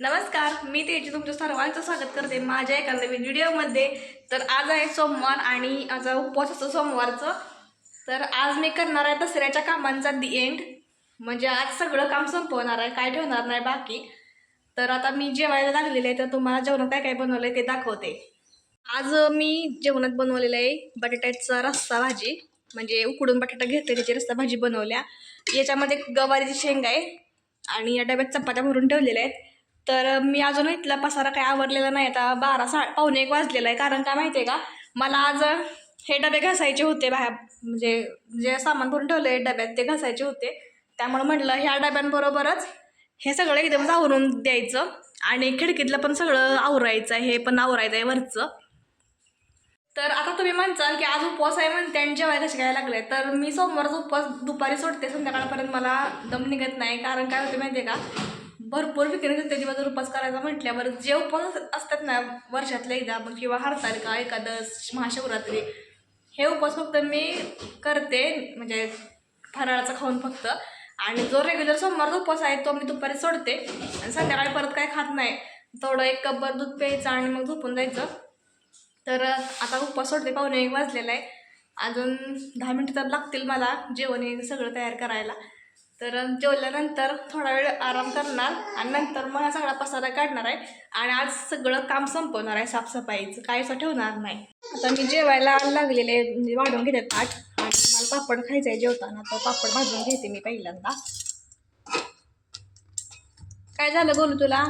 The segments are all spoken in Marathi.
नमस्कार मी तेजी तुमचं सर्वांचं स्वागत करते माझ्या एका नवीन व्हिडिओमध्ये. तर आज आहे सोमवार आणि आज उपवास असतो सोमवारचं. तर आज मी करणार आहे दसऱ्याच्या कामांचा दी एंड म्हणजे आज सगळं काम संपवणार आहे काय ठेवणार नाही बाकी. तर आता मी जेवायला लागलेलं आहे तर तुम्हाला जेवणात काय काय बनवलं आहे ते दाखवते. आज मी जेवणात बनवलेलं आहे बटाट्याचा रस्सा भाजी. म्हणजे उकडून बटाटा घेतले त्याची रस्सा भाजी बनवल्या. याच्यामध्ये गवारीची शेंग आहे आणि या डब्यात चपात्या भरून ठेवलेल्या आहेत. तर मी अजून इथला पसारा काही आवरलेला नाही. आता बारा सा पावणे एक वाजलेला आहे. कारण काय माहिती आहे का? मला आज हे डबे घासायचे होते बाहेर. म्हणजे जे सामान भरून ठेवलं आहे डब्यात ते घासायचे होते. त्यामुळे म्हटलं ह्या डब्यांबरोबरच हे सगळं एकदम आवरून द्यायचं. आणि खिडकीतलं पण सगळं आवरायचं आहे हे पण आवरायचं आहे वरचं. तर आता तुम्ही म्हणचाल की आज उपवास आहे म्हणते आणि जेवाय कसे काय लागले तर मी सोमवारचा उपवास दुपारी सोडते. संध्याकाळपर्यंत मला दम निघत नाही. कारण काय होते माहिती आहे का? भरपूर विक्री होते. बाजूला उपवास करायचा म्हटल्यावर जे उपास असतात ना वर्षातल्या एकदा मग किंवा हरतालिका एकादश महाशिवरात्री हे उपवास फक्त मी करते म्हणजे फराळाचा खाऊन फक्त. आणि जो रेग्युलर सोमवारचा उपवास आहे तो मी दुपारी सोडते. आणि संध्याकाळी परत काय खात नाही. थोडं एक कपभर दूध प्यायचं आणि मग झोपून जायचं. तर आता उपवास सोडते पाहुणे एक वाजलेला आहे. अजून दहा मिनटं तर लागतील मला जेवण सगळं तयार करायला. तर जेवल्यानंतर थोडा वेळ आराम करणार आणि नंतर मग हा सगळा पसारा काढणार आहे. आणि आज सगळं काम संपवणार आहे साफसफाईचं. काही असं ठेवणार नाही. आता मी जेवायला लागलेले म्हणजे वाढून घेते ताट. आणि मला पापड खायचं आहे जेवताना. तर पापड भाजून घेते मी पहिल्यांदा. काय झालं बोलू तुला?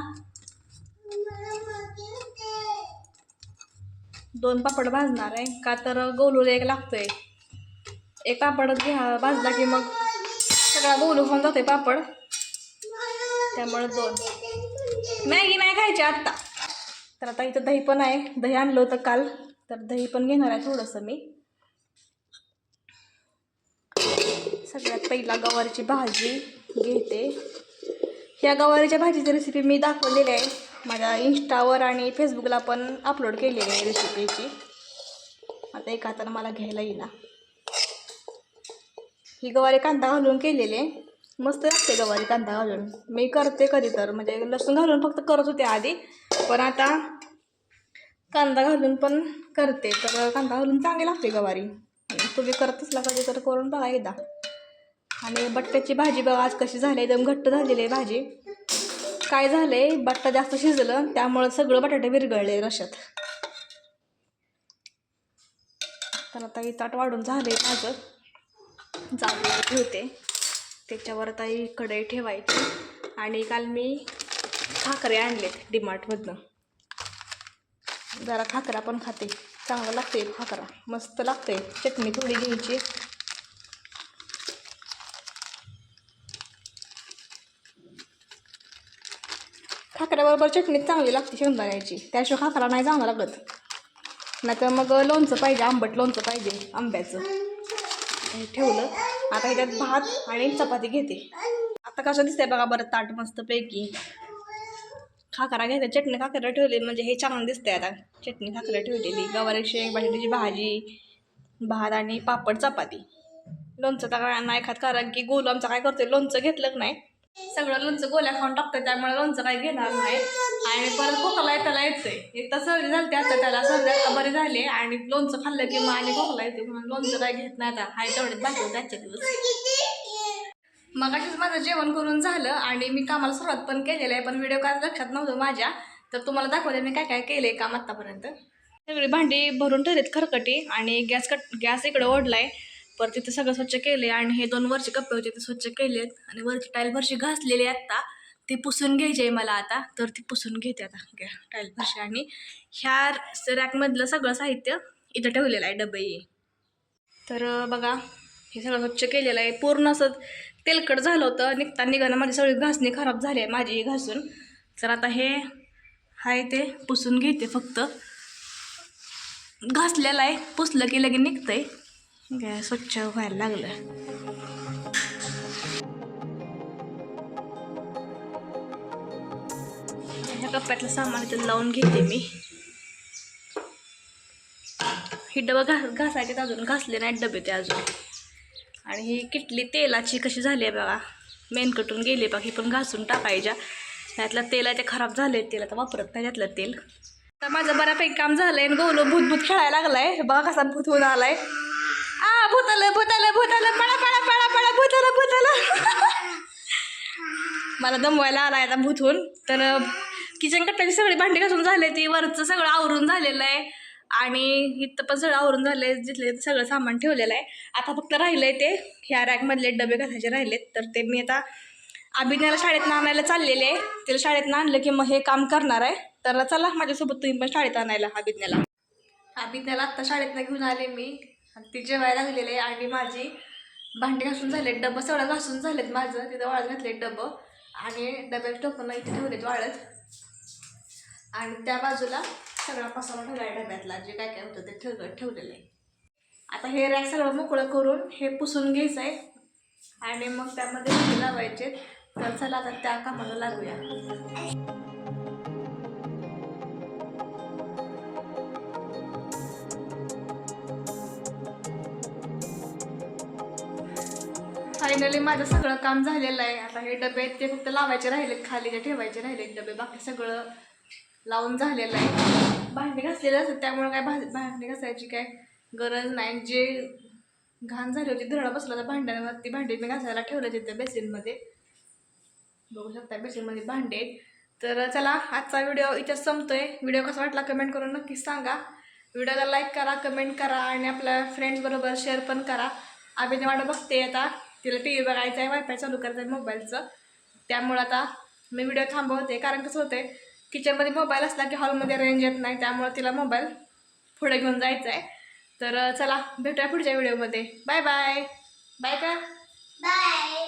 दोन पापड भाजणार आहे. का तर गोलूला एक लागतोय. एक पापड घ्या भाजला की मग का गोलू होऊन जाते पापड. त्यामुळे दोन. मॅगी नाही खायची आत्ता. तर आता इथं दही पण आहे. दही आणलं होतं काल. तर दही पण घेणार आहे थोडंसं मी. सगळ्यात पहिला गवारीची भाजी घेते. ह्या गवारीच्या भाजीची रेसिपी मी दाखवलेली आहे. माझ्या इंस्टावर आणि फेसबुकला पण अपलोड केलेली आहे रेसिपीची आता एक हातानं मला घ्यायला येईना. ही गवारी कांदा घालून केलेले. मस्त लागते गवारी कांदा घालून. मी करते कधी तर. म्हणजे लसूण घालून फक्त करत होते आधी. पण आता कांदा घालून पण करते. तर कांदा घालून चांगली लागते गवारी. तुम्ही करत असला कधी तर करून बघा एकदा. आणि बट्ट्याची भाजी बघा आज कशी झाली एकदम घट्ट झालेली आहे भाजी. काय झालं आहे बट्टा जास्त शिजलं त्यामुळं सगळं बटाटे विरघळले रशात. तर आता ही ताट वाढून आहे माझं. जाऊ ठेवते त्याच्यावर आता ही कढई ठेवायची. आणि काल मी खाकरे आणलेत डिमार्टमधनं जरा खाकरा पण खाते. चांगलं लागते खाकरा. मस्त लागते चटणी थोडी घ्यायची. खाकऱ्याबरोबर चटणी चांगली लागते शेंगदाण्याची त्याशिवाय खाकरा नाही चांगला लागत. नाहीतर मग लोणचं पाहिजे आंबट लोणचं पाहिजे आंब्याचं. ठेवलं. आता ह्याच्यात भात आणि चपाती घेते. आता कसं दिसतंय बघा बरं ताट मस्तपैकी खाकरा घ्यायचा चटणी खाकरा ठेवली म्हणजे हे छान दिसतंय आता. चटणी खाकरा ठेवलेली गवारी एक बटाट्याची भाजी भात आणि पापड चपाती. लोणचं तर काय नाही खात कारण की गोलू आमचं काय करतोय लोणचं घेतलं नाही. सगळं लोणचं गोल्या खाऊन टाकतोय त्यामुळे लोणचं काही घेणार नाही. आणि परत खोकला येतं येतोय. एक तर सर्दी झाली आता त्याला सर्दी आता बरी झाली आणि लोणचं खाल्लं की मग आणि खोकला येते म्हणून लोणचं काही घेत नाही आता. हाय तेवढेच बाकी त्याच्या दिवस. मग अशीच माझं जेवण करून झालं आणि मी कामाला सुरुवात पण केलेलं आहे पण व्हिडिओ काय लक्षात नव्हतं माझ्या. तर तुम्हाला दाखवले मी काय काय केलंय काम आत्तापर्यंत सगळी भांडी भरून ठेवलेत खरकटी आणि गॅस कट गॅस इकडे ओढलाय. परत तिथं सगळं स्वच्छ केले आणि हे दोन वरचे कप्पे होते ते स्वच्छ केलेत. आणि वरची टाईल फरशी घासलेली आहे आत्ता. ती पुसून घ्यायची आहे मला आता. तर ती पुसून घेते आता. घ्या टाईल फरशी आणि ह्या रॅकमधलं सगळं साहित्य इथं ठेवलेलं आहे डबे तर बघा हे सगळं स्वच्छ केलेलं आहे. पूर्ण असं तेलकट झालं होतं. निघता निघाणं माझी सगळी घासणी खराब झाली आहे माझी घासून. तर आता हे हाय ते पुसून घेते फक्त. घासलेलं आहे पुसलं की लगे निघतंय. गॅस स्वच्छ व्हायला लागलं. ह्या कप्प्यातलं सामान इथं लावून घेते मी. ही डबा घास घासायचे अजून घासले नाहीत डबे ते अजून. आणि ही किटली तेलाची कशी झाली आहे बघा. मेन कटून गेली बघ ही पण घासून टाकायच्या. त्यातलं तेल आहे ते खराब झाले तेल आता वापरत नाही त्यातलं तेल. तर माझं बऱ्यापैकी काम झालंय आणि गोलू भूत भूत खेळायला लागलाय. बघा कसा भूत होऊन आलाय. आ भूतल भूतल. पळा पळा पळा पळा. भूतल भूतल. मला दमवायला आला आता भूतून तर किचन कट्ट्याची सगळी भांडी घासून झाले ती. वरचं सगळं आवरून झालेलं आहे. आणि इथं पण सगळं आवरून झाले जिथले सगळं सामान ठेवलेलं आहे. आता फक्त राहिलंय ते. ह्या रॅकमधले डबे घालायचे राहिलेत. तर ते मी आता अभिनयाला शाळेतनं आणायला चाललेले आहे. तिला शाळेतनं आणलं की मग हे काम करणार आहे. तर चला माझ्यासोबत तुम्ही पण शाळेत आणायला अभिज्ञाला अभिज्ञाला आत्ता शाळेतनं घेऊन आले मी. आणि ती जेवायला लागलेले आणि माझी भांडी घासून झाले डबं सगळं घासून झालेत माझं. तिथं वाळत घातले डबं. आणि डब्यात टोपण इथे ठेवलेत वाळत. आणि त्या बाजूला सगळा मसाला ठेवला आहे डब्यातला. जे काय काय होतं ते ठेव ठेवलेलं आहे. आता हे रॅक सगळं मोकळं करून हे पुसून घ्यायचं आहे आणि मग त्यामध्ये लावायचे तर चला आता त्या कामाला लागूया. फायनली माझं सगळं काम झालेलं आहे. आता हे डबे आहेत ते फक्त लावायचे राहिलेत खाली जे ठेवायचे राहिलेत डबे बाकी सगळं लावून झालेलं आहे. भांडी घासलेलं असतं त्यामुळे काय भा भांडी घासायची काय गरज नाही. जे घाण झाली होती धुळा बसला तर भांड्यांवरती भांडी मी घासायला ठेवलं तिथे बेसिनमध्ये. बघू शकता बेसिनमध्ये भांडे आहेत. तर चला आजचा व्हिडिओ इथेच संपतोय. व्हिडिओ कसा वाटला कमेंट करून नक्कीच सांगा. व्हिडिओला लाईक करा कमेंट करा आणि आपल्या फ्रेंड्सबरोबर शेअर पण करा. आम्ही वाट बघते आता. तिला टी व्ही बघायचं आहे वायफाय चालू करत आहे मोबाईलचं. त्यामुळं आता मी व्हिडिओ थांबवते कारण कसं होते किचनमध्ये मोबाईल असला की हॉलमध्ये रेंज येत नाही त्यामुळं तिला मोबाईल पुढे घेऊन जायचं आहे. तर चला भेटूया पुढच्या व्हिडिओमध्ये. Bye bye. बाय का? बाय.